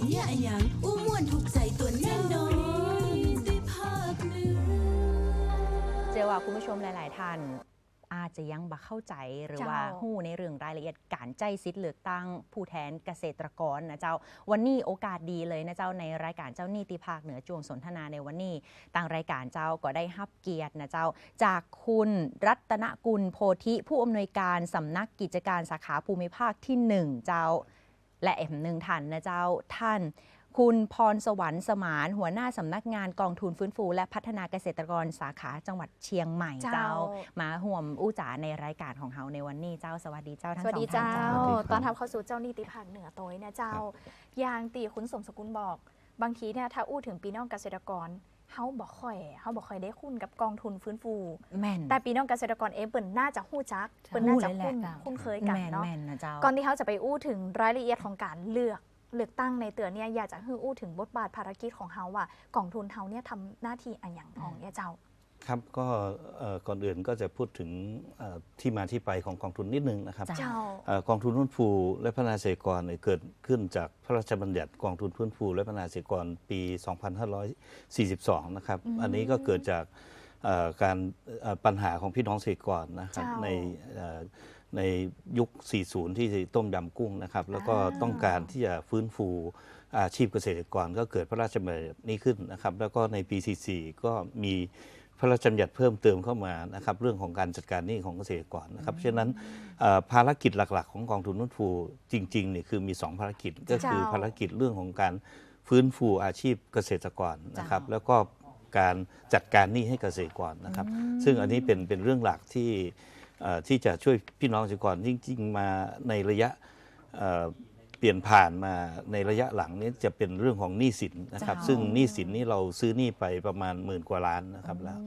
เหี้ยอะหยังอู้ม่วนถูกใจตัวแน่นอนได้ภาคเหนือเจอว่าคุณผู้ชมหลาย ๆ ท่าน อาจจะยังบ่เข้าใจหรือเจ้าว่าหู้ในเรื่องรายละเอียดการใจสิทธิ์เลือกตั้งผู้แทนเกษตรกรนะเจ้า วันนี้โอกาสดีเลยนะเจ้าในรายการเจ้านี่ติภาคเหนือจวงสนทนาในวันนี้ทางรายการเจ้าก็ได้รับเกียรตินะเจ้า จากคุณรัตนกุลโพธิผู้อำนวยการสำนักกิจการสาขาภูมิภาคที่หนึ่งเจ้า และเอ็มหนึ่งท่านนะเจ้าท่านคุณพรสวรรค์สมานหัวหน้าสำนักงานกองทุนฟื้นฟู และพัฒนาเกษตรกรสาขาจังหวัดเชียงใหม่เจ้าเจ้ามาห่วมอู้จ๋าในรายการของเฮาในวันนี้เจ้าสวัสดีเจ้าทั้งสวัสสอดีงท่านเจ้าเจ้าสวัสดีครับตอนทับเข้าสู่เจ้านิติภาคเหนือโตัวนะเจ้าครับอย่างตีคุณสมสกุลบอก บางทีเนี่ยถ้าอู้ถึงปีน้องเกษตรกร เฮาบอกค่อยเฮาบอกค่อยได้คุ้นกับกองทุนฟื้นฟู แม่น แต่ปีน้องเกษตรกรเองเปิ่นน่าจะหู้จักเปิ่นน่าจะหู้เลยแหละคุ้นคุ้นเคยกันแม่นเนาะแม่นนะเจ้า ก่อนที่เขาจะไปอู้ถึงรายละเอียดของการเลือกเลือกตั้งในเตือนเนี่ยอยากจะให้อู้ถึงบทบาทภารกิจของเฮาว่ากองทุนเฮาเนี่ยทำหน้าที่อะไรอย่างของเนี่ยเจ้า ครับก็เอ่อก่อนอื่นก็จะพูดถึงเอ่อที่มาที่ไปของกองทุนนิดนึงนะครับจ้ะเจ้า เอ่อกองทุนฟื้นฟูและพัฒนาเกษตรกรเนี่ยเกิดขึ้นจากพระราชบัญญัติกองทุนฟื้นฟูและพัฒนาเกษตรกรปี 2542 นะครับ อืมอันนี้ก็เกิดจากเอ่อการเอ่อปัญหาของพี่น้องเกษตรกรนะครับเจ้าในเอ่อในยุค 40 ที่ต้มยำกุ้งนะครับ แล้วก็อ่า ต้องการที่จะฟื้นฟูอาชีพเกษตรกรก็เกิดพระราชบัญญัตินี้ขึ้นนะครับ แล้วก็ในปี 44 ก็มี พระราชบัญญัติเพิ่มเติมเข้ามานะครับเรื่องของการจัดการหนี้ของเกษตรกรนะครับเพราะฉะนั้นเอ่อภารกิจหลัก ๆ ของกองทุนนุ่นฟูจริงๆเนี่ยคือมี 2 ภารกิจก็คือเจ้าภารกิจเรื่องของการฟื้นฟูอาชีพเกษตรกรนะครับเจ้าแล้วก็การจัดการหนี้ให้เกษตรกรนะครับ ซึ่งอันนี้เป็นเป็นเรื่องหลักที่เอ่อที่จะช่วยพี่น้องเกษตรกรจริงๆมาในระยะ เอ่อเปลี่ยนผ่านมาในระยะหลังนี้จะเป็นเรื่องของหนี้สินนะครับเจ้าซึ่งหนี้สินนี่เราซื้อหนี้ไปประมาณหมื่นกว่าล้านนะครับแล้ว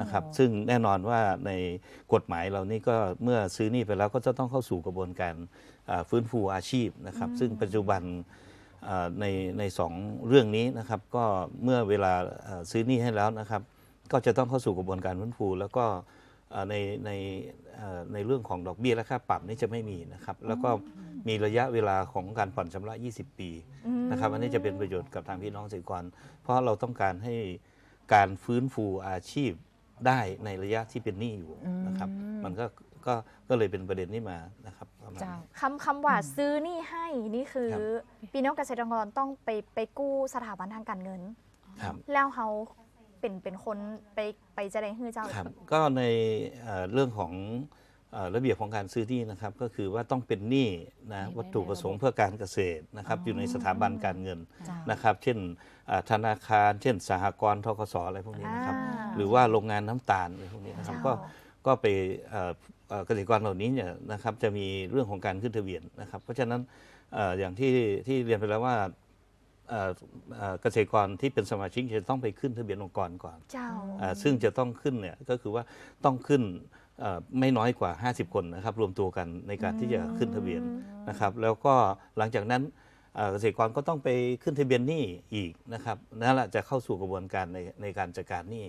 นะครับ ซึ่งแน่นอนว่าในกฎหมายเรานี่ก็เมื่อซื้อหนี้ไปแล้วก็จะต้องเข้าสู่กระบวนการอ่าฟื้นฟูอาชีพนะครับ ซึ่งปัจจุบันอ่าในในสองเรื่องนี้นะครับ ก็เมื่อเวลาอ่าซื้อหนี้ให้แล้วนะครับ ก็จะต้องเข้าสู่กระบวนการฟื้นฟู แล้วก็อ่าในในเอ่อ ในเรื่องของดอกเบี้ยและค่าปรับนี่จะไม่มีนะครับ แล้วก็มีระยะเวลาของการผ่อนชำระ 20 ปีนะครับอันนี้จะเป็นประโยชน์กับทางพี่น้องเกษตรกร เพราะเราต้องการให้การฟื้นฟูอาชีพได้ในระยะที่เป็นหนี้อยู่นะครับ มันก็ก็ก็เลยเป็นประเด็นนี้มานะครับประมาณเจ้านี้คำคำว่าซื้อนี่ให้นี่คือครับพี่น้องเกษตรกรต้องไปไปกู้สถาบันทางการเงินครับแล้วเขา เป็นเป็นคนไปไปจะได้ฮื้อเจ้า ครับก็ในเอ่อเรื่องของเอ่อระเบียบของการซื้อที่นะครับ ก็คือว่าต้องเป็นหนี้นะวัตถุประสงค์เพื่อการเกษตรนะครับ อยู่ในสถาบันการเงินเจ้า นะครับ เช่นอ่าธนาคาร เช่น สหกรณ์ทกสอะไรพวกนี้นะครับ อ่า หรือว่าโรงงานน้ำตาลอะไรพวกนี้นะครับเจ้าก็ก็ไปเอ่อเอ่อเกษตรกรเหล่านี้เนี่ยนะครับจะมีเรื่องของการขึ้นทะเบียนนะครับ เพราะฉะนั้นเอ่ออย่างที่ที่เรียนไปแล้วว่า เอ่อเอ่อเกษตรกรที่เป็นสมาชิกจะต้องไปขึ้นทะเบียนองค์กรก่อนเจ้าอ่าซึ่งจะต้องขึ้นเนี่ยก็คือว่าต้องขึ้นเอ่อไม่น้อยกว่า 50 คนนะครับรวมตัวกันในการที่จะขึ้นทะเบียนนะครับ แล้วก็หลังจากนั้นเอ่อเกษตรกรก็ต้องไปขึ้นทะเบียนหนี้อีกนะครับนั่นแหละจะเข้าสู่กระบวนการในในการจัดการหนี้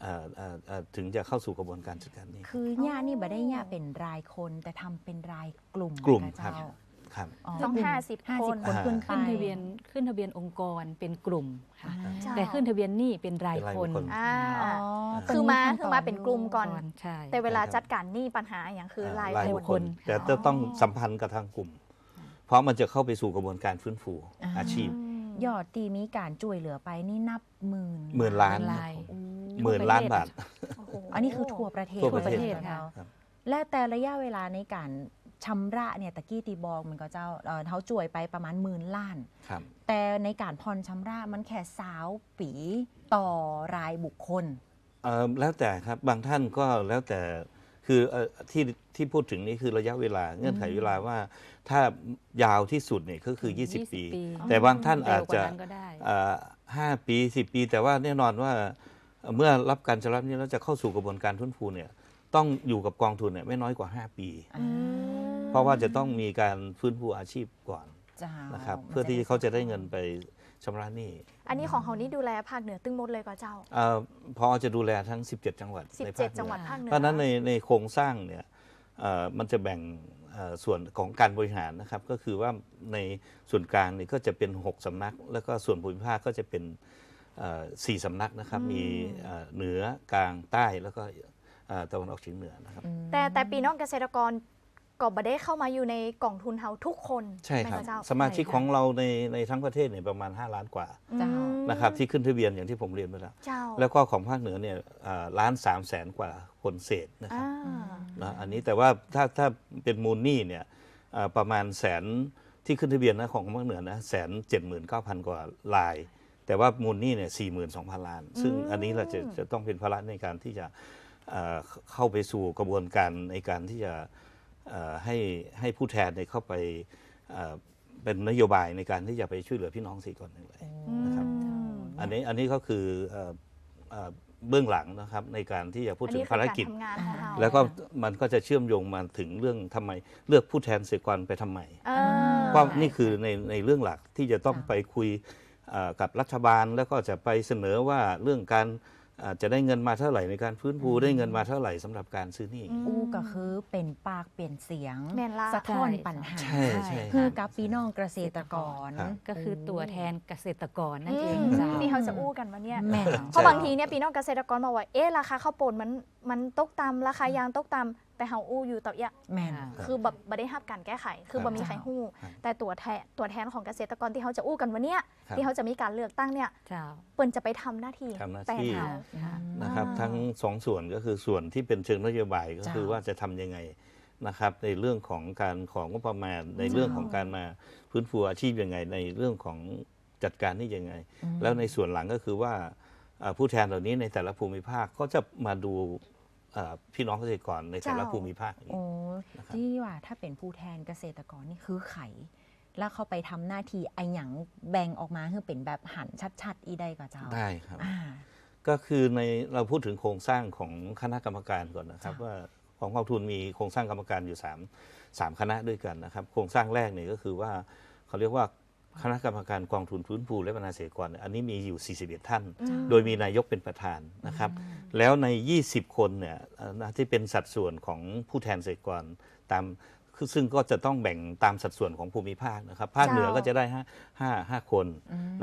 เอ่อเอ่อเอ่อถึงจะเข้าสู่กระบวนการจัดการหนี้ คือญ่านี่บ่ได้ญ่าเป็นรายคนแต่ทำเป็นรายกลุ่มกลุ่มนะเจ้าครับ ครับ ต้องหนึ่ห้าสิบห้าคสินบคนขึ้นไปขึ้นทะเบียนขึ้นทะเบียนองค์กรเป็นกลุ่มค่ะอ่าเจ้า แต่ขึ้นทะเบียนหนี้เป็นรายเป็นรายคนบุคคล อ่า อ๋อคือมาคือมาเป็นกลุ่มก่อน ใช่ แต่เวลาใช่ครับจัดการหนี้ปัญหาอย่างคือรายรายคบุนคคลแต่จะต้องสัมพันธ์กับทางกลุ่ม เพราะมันจะเข้าไปสู่กระบวนการฟื้นฟูอ่า อาชีพ ยอดตีมีการช่วยเหลือไปนี่นับหมื่นหมื่นล้านลายโอ้หมื่นล้านบาทโอ้โห อันนี้คือทั่วประเทศทั่วประเทศลยนค่ะเจ้าและแต่ระยะเวลาในการ ชำระเนี่ยตะกี้ตีบอกมันก็เจ้าเอ่อเขาจ่วยไปประมาณหมื่นล้าน ครับ แต่ในการผ่อนชำระมันแค่สาวปีต่อรายบุคคล เอ่อแล้วแต่ครับบางท่านก็แล้วแต่คือเอ่อที่ที่พูดถึงนี่คือระยะเวลาเงื่อนไขเวลาว่า ถ้ายาวที่สุดเนี่ยก็คือ 20 ปี แต่บางท่านอาจจะเร็วกว่านั้นก็ได้ เอ่อห้าปี10ปี แต่ว่าแน่นอนว่าเมื่อรับการชำระนี้แล้วจะเข้าสู่กระบวนการทุนฟูเนี่ยต้องอยู่กับกองทุนเนี่ยไม่น้อยกว่า 5 ปี อืม เพราะว่าจะต้องมีการฟื้นฟูอาชีพก่อนเจ้านะครับเพื่อที่เขาจะได้เงินไปชำระหนี้อันนี้ของเขานี่ดูแลภาคเหนือตึ้งหมดเลยก็เจ้าเอ่อพอจะดูแลทั้ง 17 จังหวัดในภาคเหนือ17 จังหวัดภาคเหนือเพราะฉะนั้นในในโครงสร้างเนี่ยเอ่อมันจะแบ่งเอ่อ่อส่วนของการบริหารนะครับก็คือว่าในส่วนกลางนี่ก็จะเป็น 6สำนัก แล้วก็ส่วนภูมิภาคก็จะเป็นเอ่อสี่สำนักนะครับมีเอ่อเหนือกลางใต้แล้วก็เอ่อตะวันออกเฉียงเหนือนะครับ แต่แต่ปีน้องเกษตรกร ก็บ่ได้เข้ามาอยู่ในกล่องทุนเฮาทุกคนใช่ครับไหมะเจ้าสมาชิกใช่ค่ะของเราในในทั้งประเทศเนี่ยประมาณ 5 ล้านกว่าเจ้าอืมนะครับที่ขึ้นทะเบียนอย่างที่ผมเรียนไปแล้ว เจ้าแล้วก็ของภาคเหนือเนี่ยอ่าล้านสามแสนกว่าคนเศษนะครับอ่านะอันนี้แต่ว่าถ้าถ้าเป็นมูลหนี้เนี่ยอ่าประมาณแสนที่ขึ้นทะเบียนนะของภาคเหนือนะแสนเจ็ดหมื่นเก้าพันกว่าลาย แต่ว่ามูลหนี้เนี่ยสี่หมื่นสองพันล้าน ซึ่งอันนี้เราจะจะต้องเป็นภาระในการที่จะเอ่อเข้าไปสู่กระบวนการในการที่จะเอ่อ ให้ให้ผู้แทนเนี่ยเข้าไปเอ่อเป็นนโยบายในการที่จะไปช่วยเหลือพี่น้องสี่คนนั่นเลยนะครับอืมอันนี้อันนี้ก็คือเอ่อเอ่อเบื้องหลังนะครับในการที่จะพูดอันถึนี้งคือภารการกิจทำงานของเราแล้วก็มันก็จะเชื่อมโยงมาถึงเรื่องทำไมเลือกผู้แทนเสกรไปทำไมเออเพราะนี่คือในในเรื่องหลักที่จะต้องค่ะไปคุยเอ่อกับรัฐบาลแล้วก็จะไปเสนอว่าเรื่องการ อ่าจะได้เงินมาเท่าไหร่ในการฟื้นฟูได้เงินมาเท่าไหร่สำหรับการซื้อหนี้อืมอู้ก็คือเป็นปากเปลี่ยนเสียง แม่นละสะท้อนใช่ปัญหาใช่ใช่ คือกับพี่น้องเกษตรกร ครับ ก็คือตัวแทนเกษตรกรนั่นเองอืมเจ้าที่เขาจะอู้กันวันเนี้ยแม่น เพราะบางทีเนี่ยพี่น้องเกษตรกรบอกว่า เอ๊ะราคาข้าวโพดมันมันตกต่ำราคายางตกต่ำ แต่เฮาอู้อยู่ต่อเอียแม่นค่ะคือแบบบ่ได้รับการแก้ไข คือบ่มีใครฮู้ ครับแต่ตัวแทนตัวแทนของเกษตรกรที่เขาจะอู้กันวันเนี้ยครับ ที่เขาจะมีการเลือกตั้งเนี่ยเจ้า เปิ้นจะไปทำหน้าที่ทำหน้าแทนที่เขาค่ะนะครับอ่า ทั้งสองส่วนก็คือส่วนที่เป็นเชิงนโยบายก็เจ้าคือว่าจะทำยังไงนะครับในเรื่องของการของงบประมาณในเรื่องของการมาฟื้นฟูอาชีพยังไง ในเรื่องของจัดการนี่ยังไง แล้วในส่วนหลังก็คือว่าเอ่อผู้แทนเหล่านี้ในแต่ละภูมิภาคก็จะมาดูเอ่อพี่น้องเกษตรกรในแต่ละเจ้า ภูมิภาคอีก โอ้นะครับ ที่ว่าถ้าเป็นผู้แทนเกษตรกรนี่คือไข แล้วเขาไปทำหน้าที่ไอหยังแบ่งออกมาคือเป็นแบบหันชัดๆ อีได้ก็เจ้าได้ครับ อ่า ก็คือในเราพูดถึงโครงสร้างของคณะกรรมการก่อนนะครับค่ะว่าของกองทุนมีโครงสร้างกรรมการอยู่3 3คณะด้วยกันนะครับ โครงสร้างแรกเนี่ยก็คือว่าเขาเรียกว่า คณะกรรมการกองทุนฟื้นฟูและพัฒนาเกษตรกรเนี่ยอันนี้มีอยู่ 41 ท่าน โดยมีนายกเป็นประธานนะครับ แล้วใน 20 คนเนี่ยเอ่อนะที่เป็นสัดส่วนของผู้แทนเกษตรกรตามคือซึ่งก็จะต้องแบ่งตามสัดส่วนของภูมิภาคนะครับ ภาคเหนือก็จะได้ห้าห้าห้าคน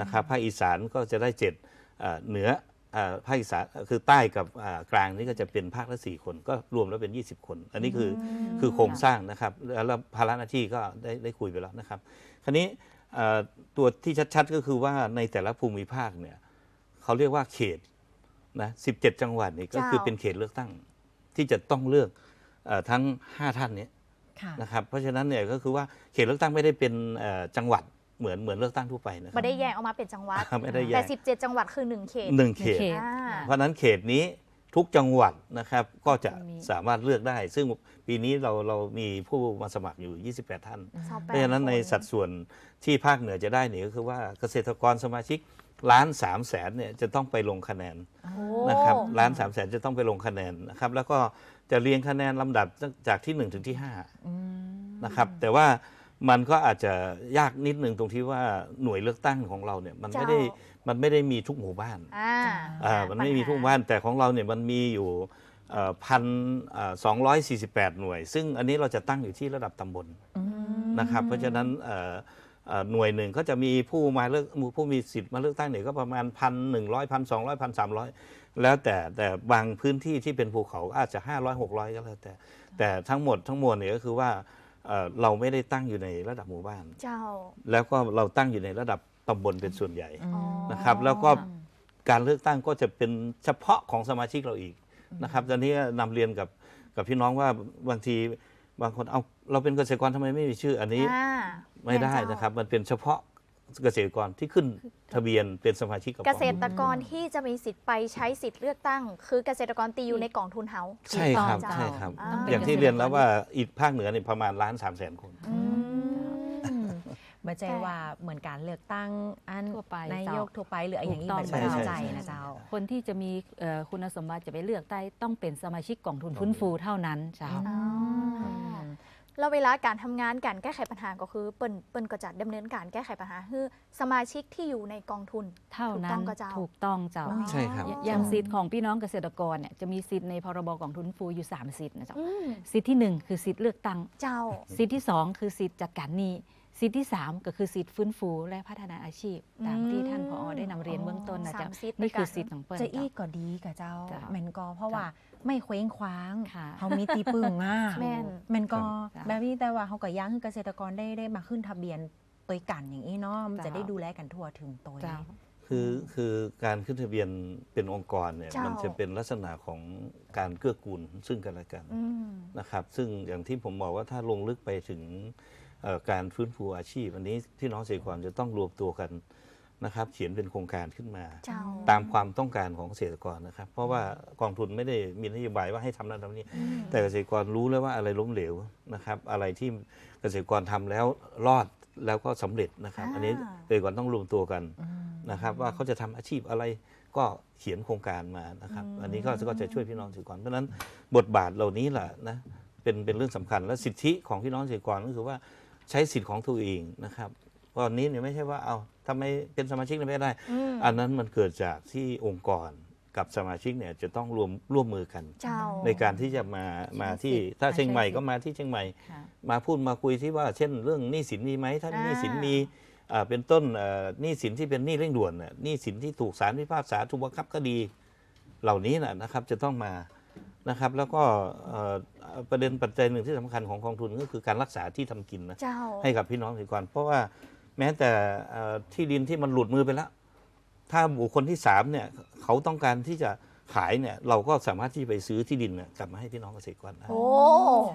นะครับ ภาคอีสานก็จะได้เจ็ดเอ่อเหนือเอ่อภาคอีสานคือใต้กับอ่ากลางนี่ก็จะเป็นภาคละสี่คนก็รวมแล้วเป็น 20 คน อันนี้คืออคือโครงสร้างนะครับ แล้วภาระหน้าที่ก็ได้ได้คุยไปแล้วนะครับ คราวนี้เอ่อ ตัวที่ชัดๆก็คือว่าในแต่ละภูมิภาคเนี่ยเขาเรียกว่าเขตนะ17จังหวัดนี่ก็คือเจ้าเป็นเขตเลือกตั้งที่จะต้องเลือกเออทั้ง 5 ท่านเนี้ค่ะนะครับเพราะฉะนั้นเนี่ยก็คือว่าเขตเลือกตั้งไม่ได้เป็นเอ่อจังหวัดเหมือนเหมือนเลือกตั้งทั่วไปนะครับ่ได้แยกออกมาเป็นจังหวัดไม่ได้แยแต่ก17 จังหวัดคือ 1 เขตหนึ่งเขตเขตอ่าเพราะฉะนั้นเขตนี้ ทุกจังหวัดนะครับก็จะมีสามารถเลือกได้ ซึ่งปีนี้เราเรามีผู้มาสมัครอยู่ 28 ท่าน28เพราะฉะนั้นในคสัดส่วนที่ภาคเหนือจะได้เนี่ยก็คือว่าเกษตรกรสมาชิกล้านสามแสนเนี่ยจะต้องไปลงคะแนนโอ้นะครับล้านสามแสนจะต้องไปลงคะแนนนะครับแล้วก็จะเรียงคะแนนลำดับจากที่ 1 ถึงที่5นะครับแต่ว่ามันก็อาจจะยากนิดนึงตรงที่ว่าหน่วยเลือกตั้งของเราเนี่ยมันไม่ได้ มันไม่ได้มีทุกหมู่บ้านอ่าอ่ามันไม่มีทุกบ้านแต่ของเราเนี่ยมันมีอยู่พันสองร้อยสี่สิบแปดหน่วย ซึ่งอันนี้เราจะตั้งอยู่ที่ระดับตำบลนะครับ เพราะฉะนั้นเอ่อเอ่อหน่วยหนึ่งก็จะมีผู้มาเลือกผู้มีสิทธิ์มาเลือกตั้งเนี่ยก็ประมาณพันหนึ่งร้อยพันสองร้อยพันสามร้อยแล้วแต่แต่บางพื้นที่ที่เป็นภูเขาอาจจะห้าร้อยหกร้อยก็แล้วแต่ แต่ทั้งหมดทั้งมวลเนี่ยก็คือว่าเอ่อเราไม่ได้ตั้งอยู่ในระดับหมู่บ้าน เจ้า แล้วก็เราตั้งอยู่ในระดับ ตำบลเป็นส่วนใหญ่อ๋อนะครับ แล้วก็การเลือกตั้งก็จะเป็นเฉพาะของสมาชิกเราอีกนะครับตอนนี้นำเรียนกับกับพี่น้องว่าบางทีบางคนเอาเราเป็นเกษตรกรทำไมไม่มีชื่ออันนี้อ่าไม่ได้แม่เจ้านะครับ มันเป็นเฉพาะเกษตรกรที่ขึ้นทะเบียนเป็นสมาชิกกับเกษตรกรที่จะมีสิทธิ์ไปใช้สิทธิ์เลือกตั้ง คือเกษตรกรตีอยู่ในกองทุนเฮาใช่ครับถูกต้องใช่ครับอ่าอย่างที่เรียนแล้วว่าอีกภาคเหนือเนี่ยประมาณล้านสามแสนคน อืมเมื่อใจว่าเหมือนการเลือกตั้งอันทั่วไปนายกทั่วไปหรืออะไรอย่างนี้ถูกต้องมันไม่เข้าใจใช่ใช่นะเจ้า คนที่จะมีเอ่อคุณสมบัติจะไปเลือกได้ต้องเป็นสมาชิกกองทุนฟื้นฟูเท่านั้นเจ้าอ๋อแล้วเวลาการทำงานการแก้ไขปัญหาก็คือเปิ้นเปิ้นก็จะดำเนินการแก้ไขปัญหาคือสมาชิกที่อยู่ในกองทุนเท่านั้ถูกต้อนงก็เจ้าถูกต้องเจ้าอ๋อใช่ครับอย่าอย่างสิทธิ์ของพี่น้องเกษตรกรเนี่ยจะมีสิทธิ์ในพรบกองทุนฟูอยู่3สิทธิ์นะเจ้าอืมสิทธิ์ที่หนึ่งคือสิทธิ์เลือกตั้งเจ้า สิทธิ์ที่สองคือสิทธิ์จัดการหนี้ สิทธิ์ที่สามก็คือสิทธิ์ฟื้นฟูและพัฒนาอาชีพ ตามที่ท่านผอได้นำเรียนเบื้องต้นนะสาเจ้ามสิทธิ์นี่คือด้วยกันสิทธิ์ของเปิ้ลจะอีเจ้ากก็ดีกับเจ้าเจ้าแมนก็เพราะเจ้าว่าไม่เคว้งคว้างค่ะเขามีตีปึงอะแม่นแมนก็ครับแบบนี้แต่ว่าเขาก็ย่างให้เกษตรกรได้ได้มาขึ้นทะเบียนตัวกันอย่างนี้เนาะมันจะเจ้าได้ดูแลกันทั่วถึงตัวเจ้าคือคือการขึ้นทะเบียนเป็นองค์กรเนี่ยเจ้ามัมันจะเป็นลักษณะของการเกื้อกูลซึ่งกันและกันอืมนะครับ ซึ่งอย่างที่ผมบอกว่าถ้าลงลึกไปถึงเอ่อ การฟื้นฟูอาชีพ อันนี้พี่น้องเกษตรกรจะต้องรวมตัวกันนะครับ เขียนเป็นโครงการขึ้นมา เจ้า ตามความต้องการของเกษตรกรนะครับ เพราะว่ากองทุนไม่ได้มีนโยบายว่าให้ทำนั้นทำนี้อืม แต่เกษตรกรรู้แล้วว่าอะไรล้มเหลวนะครับ อะไรที่เกษตรกรทำแล้วรอดแล้วก็สำเร็จนะครับอ่าอันนี้เกษตรกรต้องรวมตัวกันอืมนะครับ ว่าเขาจะทำอาชีพอะไรก็เขียนโครงการมานะครับอืมอันนี้ก็ก็จะช่วยพี่น้องเกษตรกรเพราะฉะนั้นบทบาทเหล่านี้แหละนะเป็นเป็นเรื่องสำคัญและสิทธิของพี่น้องเกษตรกรก็คือว่า ใช้สิทธิ์ของตัวเองนะครับตอนนี้เนี่ยไม่ใช่ว่าเอาทำไมเป็นสมาชิกไม่ได้อืมอันนั้นมันเกิดจากที่องค์กรกับสมาชิกเนี่ยจะต้องรวมร่วมมือกัน เจ้า ในการที่จะมามาที่ถ้าใช้เชียงใหม่สิทธิ์ก็มาที่เชียงใหม่ ค่ะ มาพูดมาคุยที่ว่าเช่นเรื่องหนี้สินมีไหมถ้าอ่า หนี้สินมีอ่าเป็นต้นเอ่อหนี้สินที่เป็นหนี้เร่งด่วนน่ะหนี้สินที่ถูกศาลพิพากษาถูกบังคับคดีเหล่านี้นะนะครับจะต้องมานะครับ แล้วก็เอ่อ ประเด็นปัจจัยหนึ่งที่สำคัญของกองทุนก็คือการรักษาที่ทำกินนะเจ้าให้กับพี่น้องเกษตรกรเพราะว่าแม้แต่เอ่อที่ดินที่มันหลุดมือไปแล้ว ถ้าบุคคลที่สามเนี่ยเขาต้องการที่จะขายเนี่ยเราก็สามารถที่จะไปซื้อที่ดินเนี่ยกลับมาให้พี่น้องเกษตรกรได้โอ้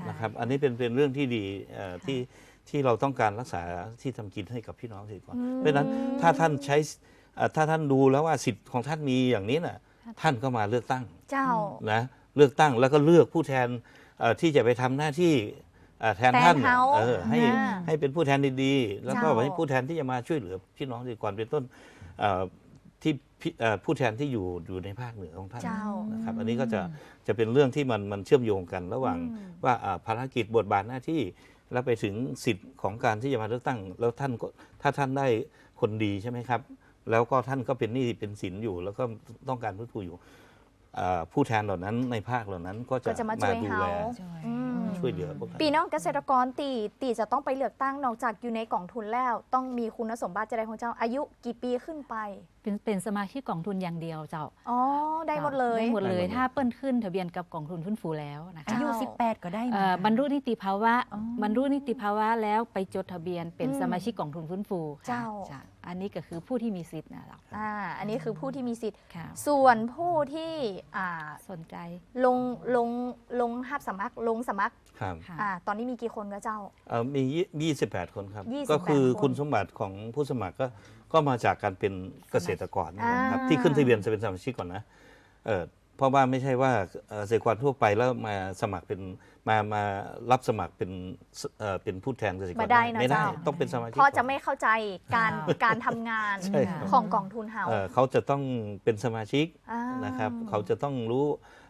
นะครับ อันนี้เป็นเป็นเรื่องที่ดีเอ่อที่ที่เราต้องการรักษาที่ทำกินให้กับพี่น้องเกษตรกรอืมเพราะฉะนั้นถ้าท่านใช้เอ่อถ้าท่านดูแล้วว่าสิทธิ์ของท่านมีอย่างนี้น่ะท่านก็มาเลือกตั้งเจ้านะเลือกตั้งแล้วก็เลือกผู้แทน เอ่อที่จะไปทำหน้าที่เอ่อแทนแทนท่านเขาเออให้อ่าให้เป็นผู้แทนดีๆ แล้วก็เจ้า ให้ผู้แทนที่จะมาช่วยเหลือพี่น้องเกษตรกรเป็นต้นเอ่อที่พี่เอ่อผู้แทนที่อยู่อยู่ในภาคเหนือของท่านเจ้า นะครับอันนี้ก็จะจะเป็นเรื่องที่มันมันเชื่อมโยงกันระหว่างอืม ว่าอ่าภารกิจบทบาทหน้าที่แล้วไปถึงสิทธิ์ของการที่จะมาเลือกตั้ง แล้วท่านก็ถ้าท่านได้คนดีใช่ไหมครับ แล้วก็ท่านก็เป็นหนี้เป็นสินอยู่ แล้วก็ต้องการฟื้นฟูอยู่ อ่าผู้แทนเหล่านั้นในภาคเหล่านั้นก็จะก็จะมาช่วยดูเขาแลอืมช่วยเหลือพวกท่านปีน้องเกษตรกรตีตีจะต้องไปเลือกตั้งนอกจากอยู่ในกองทุนแล้ว ต้องมีคุณสมบัติจะได้ของเจ้าอายุกี่ปีขึ้นไปเป็นเป็นสมาชิกกองทุนอย่างเดียวเจ้าอ๋อได้หมดเลย ได้หมดเลยได้หมดเลย ถ้าเปิ้ลขึ้นทะเบียนกับกองทุนฟื้นฟูแล้วนะอาคะยุ เจ้า 18 ก็ได้เหมืเอ่อนอกันบรรลุนิติภาวะอ๋อ บรรลุนิติภาวะแล้วไปจดทะเบียนเป็นอืมสมาชิกกองทุนฟื้นฟูค่ะเจ้า จ้ะ อันนี้ก็คือผู้ที่มีสิทธิ์นะเจ้าอ่าอันนี้คือผู้ที่มีสิทธิ์ ค่ะส่วนผู้ที่อ่าสนใจลงลงลงหับสมัครลงสมัครครับค่ะ อ่าตอนนี้มีกี่คนก็เจ้า เอ่อมียี่สิบแปดคนครับ 28ก็คือคนคุณสมบัติของผู้สมัครก็ก็มาจากการเป็นเกษตรกรนะครับ อ่า ที่ขึ้นทะเบียนจะเป็นสมาชิกก่อนนะเออเพ ราะว่าไม่ใช่ว่าเอ่อเกษตรกรทั่วไปแล้วมาสมัครเป็นมามารับสมัครเป็นสเอ่อเป็นผู้แทนเกษตรกรมาได้นะไม่ได้เจ้าต้องเป็นสมาชิกเพราะจะก่อนไม่เข้าใจการอ่าการทำงานใช่ครับของกองทุนเฮาเอ่อเขาจะต้องเป็นสมาชิกอ่านะครับ เขาจะต้องรู้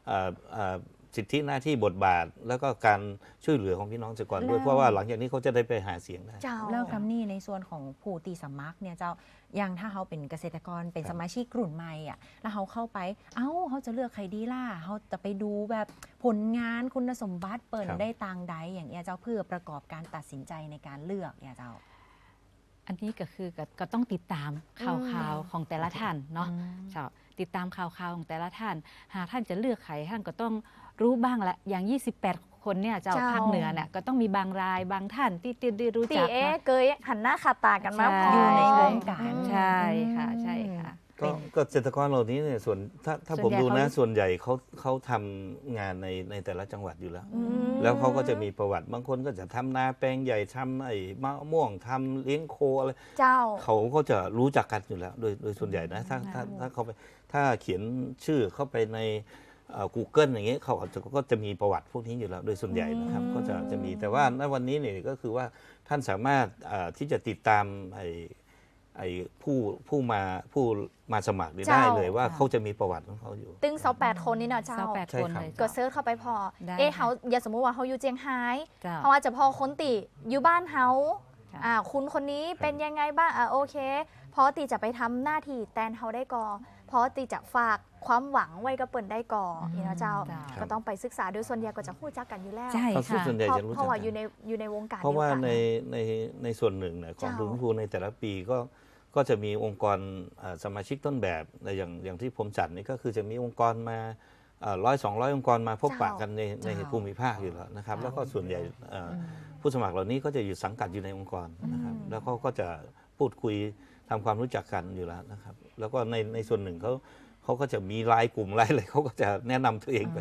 เอ่อเอ่อ สิทธิหน้าที่บทบาท แล้วก็การช่วยเหลือของพี่น้องเกษตรกรด้วย แล้ว เพราะว่าหลังจากนี้เขาจะได้ไปหาเสียงได้ เจ้า แล้วกำนี่ในส่วนของผู้ตีสมัครเนี่ยเจ้าอย่างถ้าเขาเป็นเกษตรกรเป็นครับ สมาชิกกลุ่นใหม่อะแล้วเขาเข้าไป เอ้าเขาจะเลือกใครดีล่ะเขาจะไปดูแบบผลงานคุณสมบัติเปิดได้ตางใดอย่างเงี้ยเจ้าเพื่อประกอบการตัดสินใจในการเลือกเนี่ยเจ้า อันนี้ก็คือก็ก็ต้องติดตามข่าวข่าวของแต่ละท่านเนาะอืมเจ้าติดตามข่าวข่าวของแต่ละท่าน หากท่านจะเลือกใครท่านก็ต้อง รู้บ้างละอย่าง 28 คนเนี่ยเจ้าเจ้า ภาคเหนือเนี่ยก็ต้องมีบางรายบางท่านที่ที่ได้รู้ตีจักเอ๊ะนะเกยหันหน้าขาตากันมาใช่พออยู่อในวงการ ใช่ค่ะใช่ค่ะก็ก็เกษตรกรเหล่านี้เนี่ยส่วนถ้าถ้าส่ผวนมใหญ่ดูนะ เขาส่วนใหญ่เขาเขาทำงานในในแต่ละจังหวัดอยู่แล้วอืมแล้วเขาก็จะมีประวัติบางคนก็จะทำนาแปลงใหญ่ทำไอ้มะม่วงทำเลี้ยงโคอะไร เจ้า เขาก็จะรู้จักกันอยู่แล้ว โดยโดยส่วนใหญ่นะถ้าถ้าถ้าเขาไปถ้าเขียนชื่อเข้าไปใน เอ่อ Google อย่างเงี้ยเขาอาจจะก็จะมีประวัติพวกนี้อยู่แล้วโดยส่วนใหญ่นะครับอืมก็จะจะมีแต่ว่าณวันนี้เนี่ยก็คือว่าท่านสามารถเอ่อที่จะติดตามไอ้ไอ้ผู้ผู้มาผู้มาสมัครนี่เจ้าได้เลยว่าเจ้าเขาจะมีประวัติของเขาอยู่ ตึงเสาแปดคนนี่เนาะเจ้าเศร้าแปดใช่คนครับเลยก็เจ้าเซิร์ชเข้าไปพอได้เอ๊ะค่ะเขาอย่าสมมุติว่าเขาอยู่เจียงไฮ้เจ้าเขาอาจจะพอคนติอยู่บ้านเฮาค่ะอ่าคุณคนนี้เป็นยังไงบ้างอ่าโอเค พอตีจะไปทำหน้าที่แทนเฮาได้ก่อพอตีจะฝาก ความหวังไว้กับเปิ่นได้ก่ออนี่เนาะเจ้า เจ้า ก็ต้องไปศึกษาโดยส่วนใหญ่ก็จะพูดจักกันอยู่แล้วใช่เขาค่ะ ส่วนใหญ่เพราะจะรู้เพจักราะว่ากันอยู่ในอยู่ในวงการเพราะว่าดียกันในในในส่วนหนึ่งเนี่ยกองทุนเจ้าฟื้นฟูในแต่ละปีก็ก็จะมีองค์กรเอ่อสมาชิกต้นแบบในอย่างอย่างที่ผมจัดนี่ก็คือจะมีองค์กรมาร้อยสองร้อยองค์กรมาพบปะกันในในเจ้าภูมิภาคอยู่แล้วนะครับเจ้าแล้วก็ส่วนใหญ่เอ่ออผู้สมัครเหล่านี้ก็จะอยู่สังกัดอยู่ในองค์กรนะครับ แล้วเขาก็จะพูดคุยทำความรู้จักกันอยู่แล้วนะครับ แล้วก็ในในส่วนหนึ่งเขา เขาก็จะมีไลายกลุ่มไลายอะไรเขาก็จะแนะนำตัวเองไป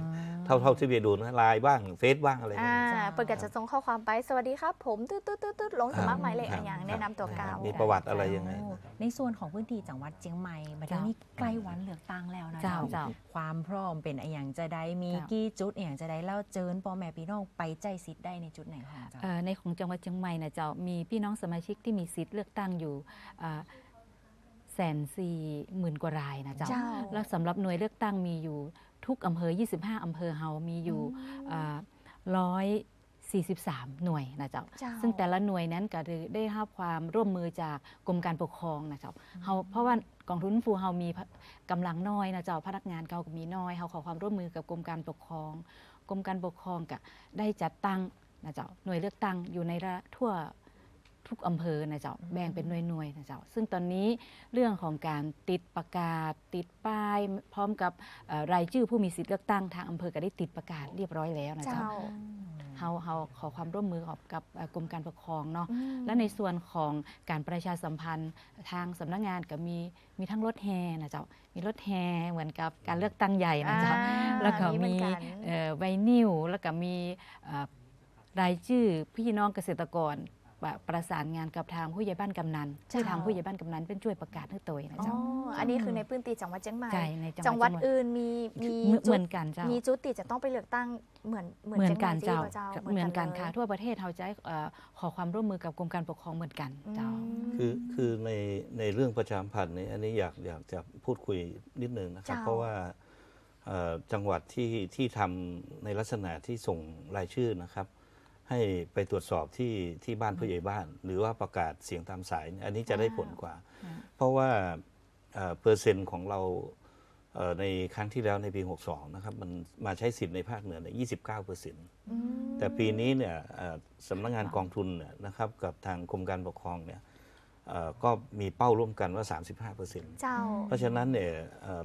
เท่าเท่าที่ไปดูนะไลน์บ้างเฟซบ้างอะไรแบบอ่านี้เจ้าเปิดก็จะส่งข้อความไปสวัสดีครับ ผมตืดตืดตืดตืดลงสมัครหมายเลขคอะรับไรอย่างครับแนะนำตัวเก่า มีประวัติอะไรยังไงโอ้ในส่วนของพื้นที่จังหวัดเชียงใหม่บัดเจ้านี้ใกล้วันเลือกตั้งแล้วนะเจ้า เจ้า ความพร้อมเป็นอะไรอย่างจะได้มีเจ้า กี่จุดอย่างจะได้แล้วเจิญพ่อแม่พี่น้องไปใจสิทธิ์ได้ในจุดไหนของเจ้า เอ่อในของจังหวัดเชียงใหม่นะเจ้ามีพี่น้องสมาชิกที่มีสิทธิ์เลือกตั้งอยู่ แสนสี่หมื่นกว่ารายนะเจ้า เจ้า แล้วสำหรับหน่วยเลือกตั้งมีอยู่ทุกอำเภอ 25 อำเภอเฮามีอยู่ร้อยสี่สิบสามหน่วยนะเจ้า เจ้า ซึ่งแต่ละหน่วยนั้นก็ได้รับความร่วมมือจากกรมการปกครองนะเจ้าเฮาเพราะว่ากองทุนฟูเฮามีกำลังน้อยนะเจ้าพนักงานเขาก็มีน้อยเฮาขอความร่วมมือกับกรมการปกครอง กรมการปกครองก็ได้จัดตั้งนะเจ้าหน่วยเลือกตั้งอยู่ในระทั่ว ทุกอำเภอนะเจ้าแบ่งเป็นหน่วยๆนะเจ้าซึ่งตอนนี้เรื่องของการติดประกาศติดป้าย พร้อมกับเอ่อรายชื่อผู้มีสิทธิ์เลือกตั้งทางอำเภอก็ได้ติดประกาศเรียบร้อยแล้วนะเจ้า เจ้า เฮาเฮาขอความร่วมมือกับกับเอ่อกรมการปกครองเนาะอืมและในส่วนของการประชาสัมพันธ์ทางสำนักงานก็มีมีทั้งรถแห่นะเจ้า มีรถแห่เหมือนกับการเลือกตั้งใหญ่นะเจ้า อ่าแล้วก็มีมีเหมือนกันเอ่อไวนิวแล้วก็มีเอ่อรายชื่อพี่น้องเกษตรกร ประประสานงานกับทางผู้ใหญ่บ้านกำนันเจ้าที่ทางผู้ใหญ่บ้านกำนันเป็นช่วยประกาศให้ตัวนะอ๋อเจ้าอันนี้คือในพื้นที่จังหวัดเชียงใหม่ ใช่ในจัจังงหหวัวัดดอื่นมีมีเหมือนจุเหมืดอนกันเจ้า มีจุดติจะต้องไปเลือกตั้งเหมือนเหมือนเหมือนชียงใหกันเจ้าที่เจ้าเหมือนกันลยค่ะทั่วประเทศเราจะเอ่อขอความร่วมมือกับกรมการปกครองเหมือนกันเจ้า คือคือในในเรื่องประชาสัมพันธ์นี้อันนี้อยากอยากจะพูดคุยนิดนึงนะครับ เจ้า เพราะว่าเอ่อจังหวัดที่ที่ทำในลักษณะที่ส่งรายชื่อนะครับ ให้ไปตรวจสอบที่ที่บ้านผู้ใหญ่บ้าน หรือว่าประกาศเสียงตามสายเนี่ยอันนี้จะได้ผลกว่า เพราะว่าเอ่อเปอร์เซ็นต์ของเราเอ่อในครั้งที่แล้วในปี 62 นะครับ มันมาใช้สิทธิ์ในภาคเหนือเนี่ย29เปอร์เซ็นต์อืมแต่ปีนี้เนี่ยเอ่อสำนักงานกองทุนเนี่ยนะครับกับทางกรมการปกครองเนี่ยเอ่อก็มีเป้าร่วมกันว่า 35เปอร์เซ็นต์เจ้าเพราะฉะนั้นเนี่ยเอ่อ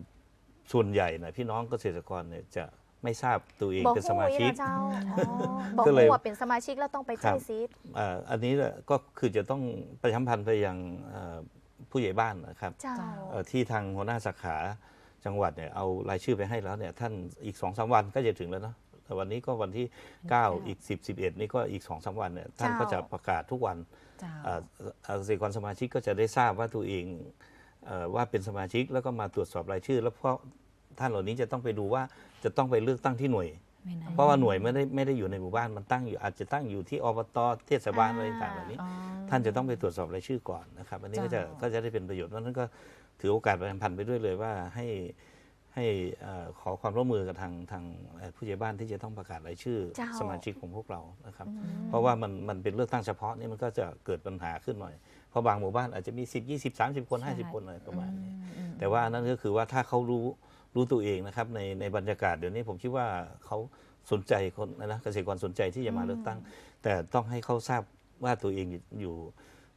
ส่วนใหญ่นะพี่น้องเกษตรกรเนี่ยจะ ไม่ทราบตัวเองบอกเป็นสหูมาอีชิกนะเจ้าอ๋อบอกก็เลยหูว่าเป็นสมาชิกแล้วต้องไปครัใจบซีดเอ่ออันนี้เนี่ยก็คือจะต้องประชาสัมพันธ์ไปยังเอ่อผู้ใหญ่บ้านนะครับ เจ้า เอ่อที่ทางหัวหน้าสาขาจังหวัดเนี่ยเอารายชื่อไปให้แล้วเนี่ยท่านอีกสองสามวันก็จะถึงแล้วเนาะแต่วันนี้ก็วันที่ 9 อีก 10 11 นี่ก็อีก2อสวันเนี่ยท่านก็จะประกาศทุกวันเจ้า เอ่อเอ่อเกษตรกรสมาชิกก็จะได้ทราบว่าตัวเองเอ่อว่าเป็นสมาชิกแล้วก็มาตรวจสอบรายชื่อ แล้วเพราะ ท่านเหล่านี้จะต้องไปดูว่าจะต้องไปเลือกตั้งที่หน่วยไม่นานเพราะว่าหน่วยไม่ได้ไม่ได้อยู่ในหมู่บ้านมันตั้งอยู่อาจจะตั้งอยู่ที่อบตเทศบาลอะไรต่างๆเหล่านี้อ๋อท่านจะต้องไปตรวจสอบรายชื่อก่อนนะครับอันนี้ก็จะเจ้าก็จะได้เป็นประโยชน์เพราะฉะนั้นก็ถือโอกาสประชาสัมพันธ์ไปด้วยเลยว่าให้ให้เอ่อขอความร่วมมือกับทางทางเอ่อผู้ใหญ่บ้านที่จะต้องประกาศรายชื่อเจ้าสมาชิกของพวกเรานะครับ เพราะว่ามันมันเป็นเลือกตั้งเฉพาะนี่มันก็จะเกิดปัญหาขึ้นหน่อยเพราะบางหมู่บ้านอาจจะมี 10 20 30 คนใช่50 คนอะไรประมาณนี้แต่ว่าอันนั้นก็คือว่าถ้าเขารู้ รู้ตัวเองนะครับในในบรรยากาศเดี๋ยวนี้ผมคิดว่าเขาสนใจคนนะเกษตรกรสนใจที่จะมาเลือกตั้ง แต่ต้องให้เขาทราบว่าตัวเองอยู่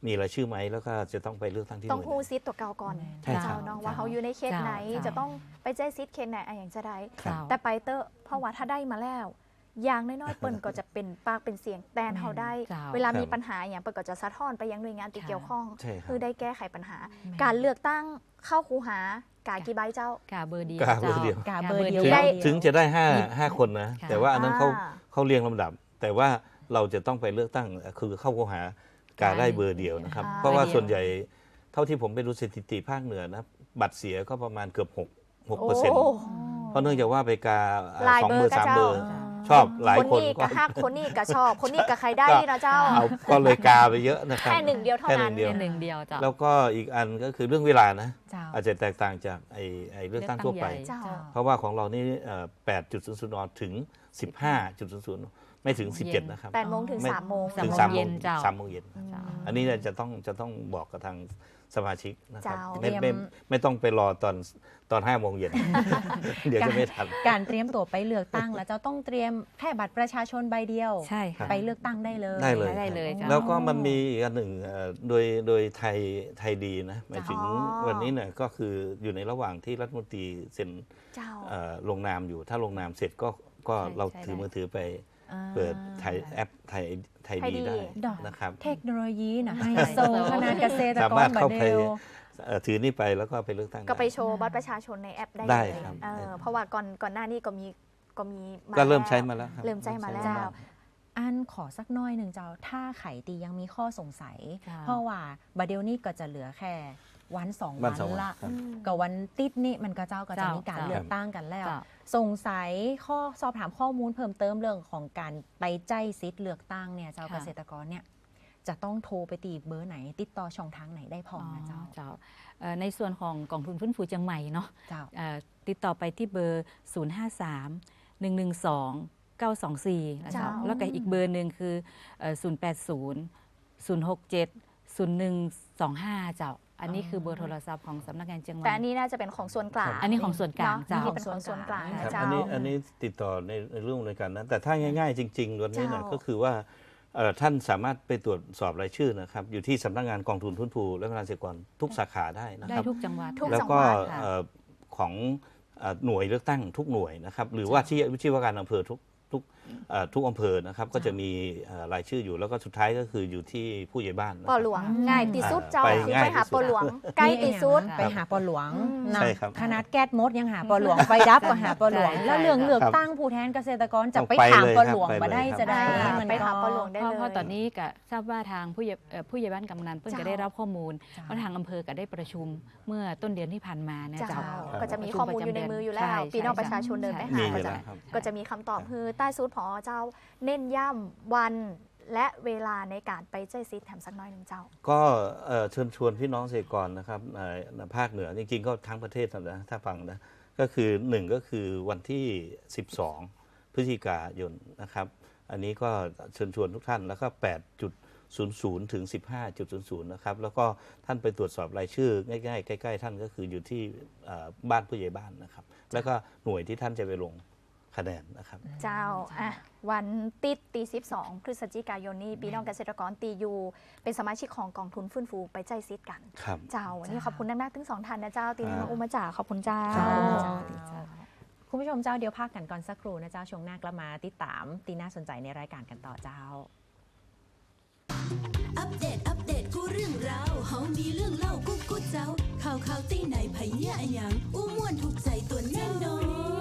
มีรายชื่อไหมแล้วก็จะต้องไปเลือกตั้งที่หต้องน่วยฮูไหนซิดตัวเก่าก่อนใช่ครับเจ้าเนาะว่าเขาอยู่ในเขตเจ้าไหนเจ้าจะต้องไปใจซิดเขตไหนอะอย่างจะได้เจ้าแต่ไปเตอร์เพราะว่าถ้าได้มาแล้วอย่างน้อยๆเปิ้นก็จะเป็นปากเป็นเสียงแตนเขาได้เจ้าเวลาครับมีปัญหาอย่างเปิ้นก็จะสะท้อนไปยังหน่วยงานที่ค่ะเกี่ยวข้องใช่ครับคือได้แก้ไขปัญหา การเลือกตั้งเข้าคูหากากี่ใบเจ้า กาเบอร์เดียวกาเบอร์เดียว กาเบอร์เดียวถึงได้ ถึงจะได้ห้าห้าคนนะ ค่ะ แต่ว่าอันนั้นเขาอ่า เขาเรียงลำดับ แต่ว่าเราจะต้องไปเลือกตั้งคือเข้าข้อหากาได้เบอร์เดียวนะครับ อ่า เพราะว่าส่วนใหญ่เท่าที่ผมไปดูสถิติภาคเหนือนะบัตรเสียก็ประมาณเกือบ6 6เปอร์เซ็นต์โอ้ เพราะเนื่องจากว่าไปกาหลายสองเบอร์เบอร์สามก็เบเจ้าอร์ อ่า ชอบหลายคนคนนี้ก็ก็ฮักคนนี้ก็ชอบ คนนี้ก็ใครได้ก็นี่นะเจ้าเอาก็เลยกาไปเยอะนะครับแค่หนึ่งเดียวเท่าแค่นั้นหนึ่งเดียวเป็นหนึ่งเดียวเจ้าแล้วก็อีกอันก็คือเรื่องเวลานะเจ้าอาจจะแตกต่างจากไอ้ไอ้เลือกตั้งทั่วไปเลือกตั้งใหญ่เจ้าเพราะว่าของเรานี่เอ่อ8.00นถึง15.00 ไม่ถึง 17 นะครับ แปดโมงถึงไม่ สามโมงสามถึงโมงสามโมเย็งนเจ้า สามโมงเย็นอืมเจ้าอันนี้เนี่ยจะต้องจะต้องบอกกับทางสมาชิกนะครับเจ้า ไม่เตรีไม่ยม ไม่ต้องไปรอตอนตอนห้าโมงเย็น เดี๋ยวจะไม่ทัน การเตรียมตัวไปเลือกตั้ง แล้วเจ้าต้องเตรียมแค่บัตรประชาชนใบเดียว ใช่ค่ะ ไปเลือกตั้งได้เลย ได้เลย ได้เลยครับเจ้าแล้วก็มันมีอีกอันหนึ่งเอ่อโดยโดยไทยไทยดีนะหมายถึงอ๋อ วันนี้เนี่ยก็คืออยู่ในระหว่างที่รัฐมนตรีเซ็นเจ้า เอ่อลงนามอยู่ถ้าลงนามเสร็จก็ก็ใช่เราใช่ถือได้ มือถือไปอ่า เปิดไทยแอปไทยไทยไทยดีดีได้ดอกนะครับเทคโนโลยีนะไฮไฮโซโซขนาดเกษตรสากมารรถบัเข้าดไปเดียวเอ่อถือนี่ไปแล้วก็ไปเลือกตั้งก็ไปด้โชว์บัตรประชาชนในแอปได้ได้เลยครับเออได้เพราะว่าก่อนก่อนหน้านี้ก็มีก็มีาก็เริ่มแล้วใช้มาแล้วครับเริ่มใช้มาแล้วเริ่ใช้อันขอสักหน้อยหนึ่งเจ้า ถ้าไขตียังมีข้อสงสัยจ้าเพราะว่าบาเดลนี่ก็จะเหลือแค่ วันสองวัวันนสองวันละครับอืมกับวันติดนี่มันก็เจ้าก็จะเจ้ามีการเจ้า เลือกตั้งกันแล้ว เจ้า สงสัยข้อสอบถามข้อมูลเพิ่มเติมเรื่องของการไปใจซิทธิ์เลือกตั้งเนี่ยเจ้าค่ะ เกษตรกรเนี่ยจะต้องโทรไปตีเบอร์ไหน ติดต่อช่องทางไหนได้พอนะเจ้าเจ้าเอ่อในส่วนของกองทุนฟื้นฟูเชียงใหม่เนาะเจ้า เอ่อติดต่อไปที่เบอร์ 053 112 924นะเจ้า เจ้าแล้วก็อีกเบอร์หนึ่งคือเอ่อ080 067 0125 เจ้า อันนี้คือเบอร์โทรศัพท์ของสำนักงานเชียงใหม่แต่อันนี้น่าจะเป็นของส่วนกลางอันนี้ของส่วนกลางเนาะเจ้าอันนี้เป็นของส่วนกลางครันะครับเจ้าอันนี้อันนี้ติดต่อในในเรื่องรายการนั้น แต่ถ้าง่าย ๆ จริงๆวันนี้เนี่ยเจ้าก็คือว่าเอ่อท่านสามารถไปตรวจสอบรายชื่อนะครับ อยู่ที่สำนักงานกองทุนทุนผูและพนันเกษตรกรทุกสาขาได้นะได้ครับทุกจังหวัดทุกแล้วจังก็หวัดค่ะเอ่อของเอ่อหน่วยเลือกตั้งทุกหน่วยนะครับ หรือว่าที่วิชีวาการอำเภอทุกทุกเอ่อทุกอำเภอนะครับก็จะมีเอ่อรายชื่ออยู่แล้วก็สุดท้ายก็คืออยู่ที่ผู้ใหญ่บ้านนะปคอรับหลวงง่ายที่สุดเจ้าไปคือง่ายไปหาที่สุด ปอหลวงใกล้ที่สุดค่ะไปหาปอหลวงอืมนะใช่ครับขนาดแก๊สมดยังหาปอหลวงไฟดับก็หาปอหลวง ใช่ แล้วเรื่องใช่เลือกครับตั้งผู้แทนเกษตรกรจะต้องไปไปถามเลยปอครับหลวงไปมาได้เลยครับจะได้อ่ามัน ไปก็หาปอหลวงได้เพราะเลยเพราะตอนนี้ก็ทราบว่าทางผู้ใหญ่เอ่อผู้ใหญ่บ้านกำนันเพิ่งเจ้าจะได้รับข้อมูลเจ้าเพราะทางอำเภอก็ได้ประชุมเมื่อต้นเดือนที่ผ่านมานะเจ้าเจ้าก็จะมีข้อมูลอยู่ในมืออยู่แล้ว ใช่พี่น้องใช่ประชาชนเดินไปหามีก็อยู่จะแล้วครับ ก็จะมีคำตอบคือใต้ซูดผอเจ้าเน้นย่ำวันและเวลาในการไปใจซิดแถมสักน้อยหนึ่งเจ้า ก็เชิญชวนพี่น้องเกษตรกรนะครับในภาคเหนือจริงๆ ก็ทั้งประเทศนะถ้าฟังนะก็คือหนึ่งก็คือวันที่ 12 พฤศจิกายนนะครับ อันนี้ก็เชิญชวนทุกท่านแล้วก็8.00ถึง15.00 นะครับ แล้วก็ท่านไปตรวจสอบรายชื่อง่ายๆใกล้ ๆ ท่านก็คืออยู่ที่บ้านผู้ใหญ่บ้านนะครับ แล้วก็หน่วยที่ท่านจะไปลง คะแนนนะครับ เจ้าอะวันติดตี12 พฤศจิกายนนี้พี่น้องเกษตรกรตียูเป็นสมาชิกของกองทุนฟื้นฟูไปใจซิดกันครับ เจ้าวันนี้ขอบคุณนักๆทั้งสองท่านนะเจ้าตีนครับอุมาจ่าขอบคุณเจ้าครับ เจ้าคุณผู้ชมเจ้าเดี๋ยวพักกันก่อนสักครู่นะเจ้าช่วงหน้ากลับมาติดตามตีน่าสนใจในรายการกันต่อเจ้า อัปเดต อัปเดต กูเรื่องราวเฮามีเรื่องเล่ากูกูเจ้า ข่าวข่าวตีไหนไผเหี้ยอะหยังอู้ม่วนถูกใจตัวแน่นอน